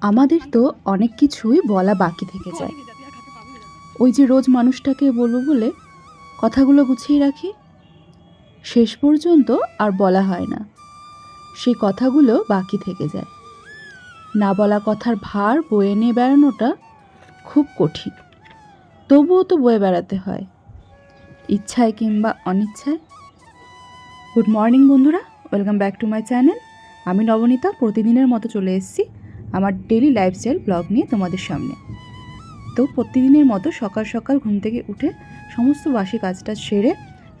আমাদের তো অনেক কিছুই বলা বাকি থেকে যায়। ওই যে রোজ মানুষটাকে বলব বলে কথাগুলো গুছিয়ে রাখি, শেষ পর্যন্ত আর বলা হয় না। সেই কথাগুলো বাকি থেকে যায়। না বলা কথার ভার বয়ে নিয়ে বেড়ানোটা খুব কঠিন। তবুও তো বয়ে বেড়াতে হয়। ইচ্ছায় কিংবা অনিচ্ছায়। গুড মর্নিং বন্ধুরা, welcome back to my channel. আমি নবনীতা, প্রতিদিনের মতো চলে এসেছি আমার ডেলি লাইফস্টাইল ব্লগ নিয়ে তোমাদের সামনে। তো প্রতিদিনের মতো সকাল সকাল ঘুম থেকে উঠে সমস্ত বাসি কাজটা সেরে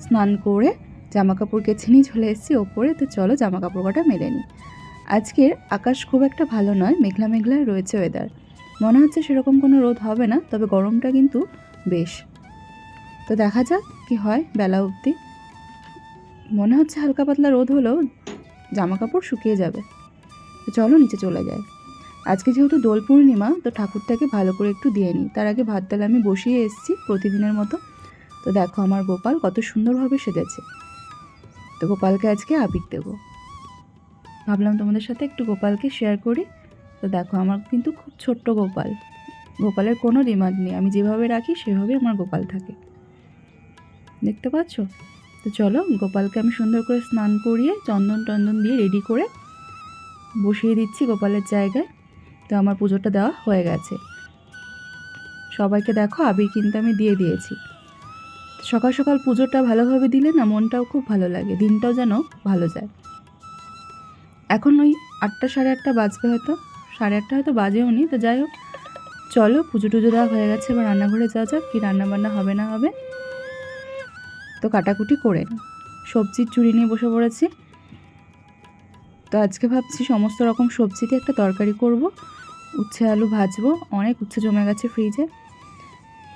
স্নান করে জামা কাপড় কেছে নিয়ে চলে এসেছি ওপরে। তো চলো জামা কাপড় কটা মেলে নিই। আজকের আকাশ খুব একটা ভালো নয়, মেঘলা মেঘলা রয়েছে ওয়েদার মনে হচ্ছে সেরকম কোনো রোদ হবে না, তবে গরমটা কিন্তু বেশ। তো দেখা যাক কি হয় বেলা অবধি। মনে হচ্ছে হালকা পাতলা রোদ হলেও জামা কাপড় শুকিয়ে যাবে। চলো নিচে চলে যায় আজকে যেহেতু দোল পূর্ণিমা, তো ঠাকুরটাকে ভালো করে একটু দিয়ে নিই। তার আগে ভাত ডাল আমি বসিয়ে এসেছি প্রতিদিনের মতো। তো দেখো আমার গোপাল কত সুন্দরভাবে সেজেছে। তো গোপালকে আজকে আবির দেবো। ভাবলাম তোমাদের সাথে একটু গোপালকে শেয়ার করি। তো দেখো আমার কিন্তু খুব ছোট্ট গোপাল। গোপালের কোনো ডিমান্ড নেই। আমি যেভাবে রাখি, সেভাবে আমার গোপাল থাকে। দেখতে পাচ্ছ? তো চলো গোপালকে আমি সুন্দর করে স্নান করিয়ে চন্দন টন্দন দিয়ে রেডি করে বসিয়ে দিচ্ছি গোপালের জায়গায়। তো আমার পুজোটা দেওয়া হয়ে গেছে। সবাইকে দেখো, আবির কিন্তু আমি দিয়ে দিয়েছি। সকাল সকাল পুজোটা ভালোভাবে দিলে না মনটাও খুব ভালো লাগে, দিনটাও যেন ভালো যায়। এখন ওই আটটা সাড়ে আটটা বাজবে হয়তো, সাড়ে আটটা হয়তো বাজেও নি, তো যাই হোক, চলো পুজো টুজো দেওয়া হয়ে গেছে, এবার রান্নাঘরে যাওয়া যাক, কী রান্নাবান্না হবে না হবে। তো কাটাকুটি করে। সবজির চুরি নিয়ে বসে পড়েছি। তো আজকে ভাবছি সমস্ত রকম সবজি দিয়ে একটা তরকারি করব উচ্ছে আলু ভাজবো। অনেক উচ্ছে জমে গেছে ফ্রিজে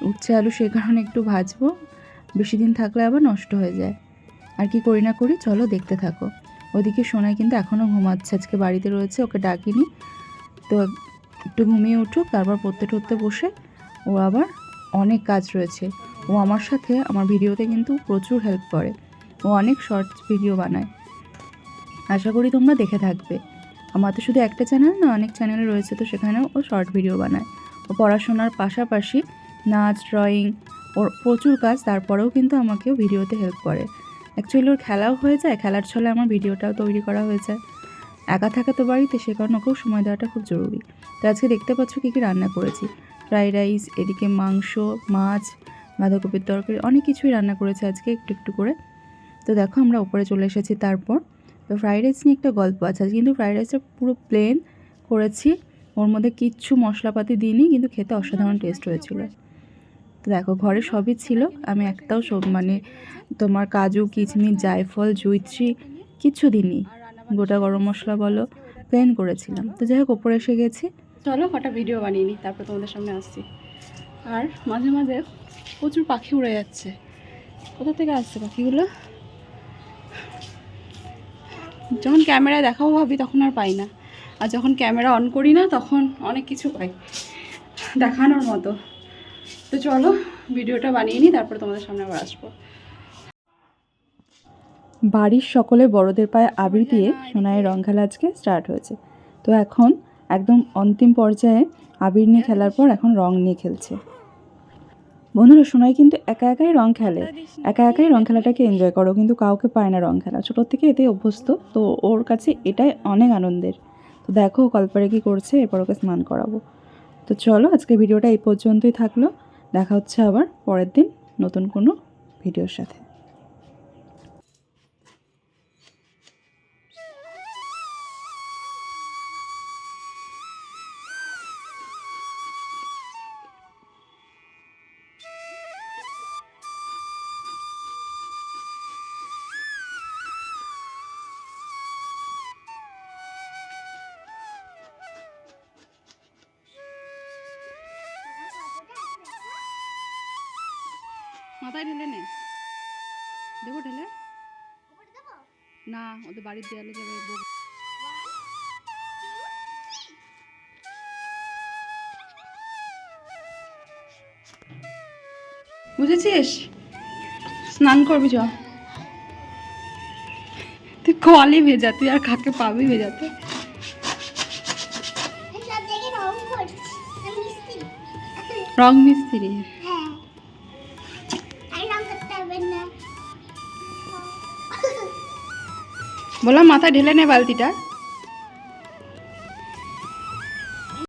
উচ্ছে আলু সেই কারণে একটু ভাজবো। বেশি দিন থাকলে আবার নষ্ট হয়ে যায়। আর কি করি না করি, চলো দেখতে থাকো। ওদিকে সোনাই কিন্তু এখনও ঘুমাচ্ছে, আজকে বাড়িতে রয়েছে, ওকে ডাকিনি। তো একটু ঘুমিয়ে উঠুক, তারপর পড়তে টরতে বসে ও আবার অনেক কাজ রয়েছে। ও আমার সাথে, আমার ভিডিওতে কিন্তু প্রচুর হেল্প করে। ও অনেক শর্টস ভিডিও বানায়। আশা করি তোমরা দেখে থাকবে। আমার তো শুধু একটা চ্যানেল না, অনেক চ্যানেল রয়েছে, তো সেখানেও ও শর্ট ভিডিও বানায়। ও পড়াশোনার পাশাপাশি নাচ ড্রয়িং ওর প্রচুর কাজ, তারপরেও কিন্তু আমাকেও ভিডিওতে হেল্প করে। অ্যাকচুয়ালি ওর খেলাও হয়ে যায়, খেলার ছলে আমার ভিডিওটাও তৈরি করা হয়ে যায়। একা থাকা তো বাড়িতে সে কারণে ওকেও সময় দেওয়াটা খুব জরুরি। তো আজকে দেখতে পাচ্ছ কী কী রান্না করেছি। ফ্রাইড রাইস এদিকে মাংস, মাছ, বাঁধাকপির তরকারি, অনেক কিছুই রান্না করেছে আজকে একটু একটু করে। তো দেখো আমরা ওপরে চলে এসেছি, তারপর ফ্রাইড রাইস নিয়ে একটা গল্প আছে। কিন্তু ফ্রাইড রাইসটা পুরো প্লেন করেছি। ওর মধ্যে কিচ্ছু মশলাপাতি দিইনি কিন্তু খেতে অসাধারণ টেস্ট হয়েছিল। তো দেখো ঘরে সবই ছিল। আমি একটাও সব মানে তোমার কাজু কিচমিচ জায়ফল জুইত্রি কিচ্ছু দিইনি। গোটা গরম মশলা বলো প্লেন করেছিলাম। তো যাই হোক ওপরে এসে গেছি। চলো কটা ভিডিও বানিয়ে নিই তারপর তোমাদের সামনে আসছি। আর মাঝে মাঝে প্রচুর পাখি উড়ে যাচ্ছে। কোথা থেকে আসছে পাখিগুলো? যখন ক্যামেরায় দেখাবো ভাবি, তখন আর পাই না। আর যখন ক্যামেরা অন করি না, তখন অনেক কিছু পাই। দেখানোর মতো। তো চলো, ভিডিওটা বানিয়ে নিই, তারপর তোমাদের সামনে আবার আসব। বাড়ির সকলে বড়দের পায়ে আবির দিয়ে সোনায় রং খেলা আজকে স্টার্ট হয়েছে। তো এখন একদম অন্তিম পর্যায়ে আবির নিয়ে খেলার পর এখন রং নিয়ে খেলছে। বন্ধুরা, সোনাই কিন্তু একা একাই রং খেলে। একা একাই রং খেলাটাকে এনজয় করো, কিন্তু কাউকে পায় না রং খেলা। ছোটোর থেকে এতে অভ্যস্ত, তো ওর কাছে এটাই অনেক আনন্দের। তো দেখো কল্পারে কি করছে, এরপর ওকে স্নান করাবো। তো চলো আজকে ভিডিওটা এই পর্যন্তই থাকল। দেখা হচ্ছে আবার পরের দিন নতুন কোনো ভিডিওর সাথে। মাথায় ঢেলে নে। দেবো ঢেলে? না ওদের বাড়ির দেয়ালে যাবে বুঝেছিস? স্নান করবি চ। তুই কলই ভেজা তুই আর কাকে পাবি ভেজা ভেজাতে রং মিস্ত্রি। বললাম মাথায় ঢেলে নে বালতিটা।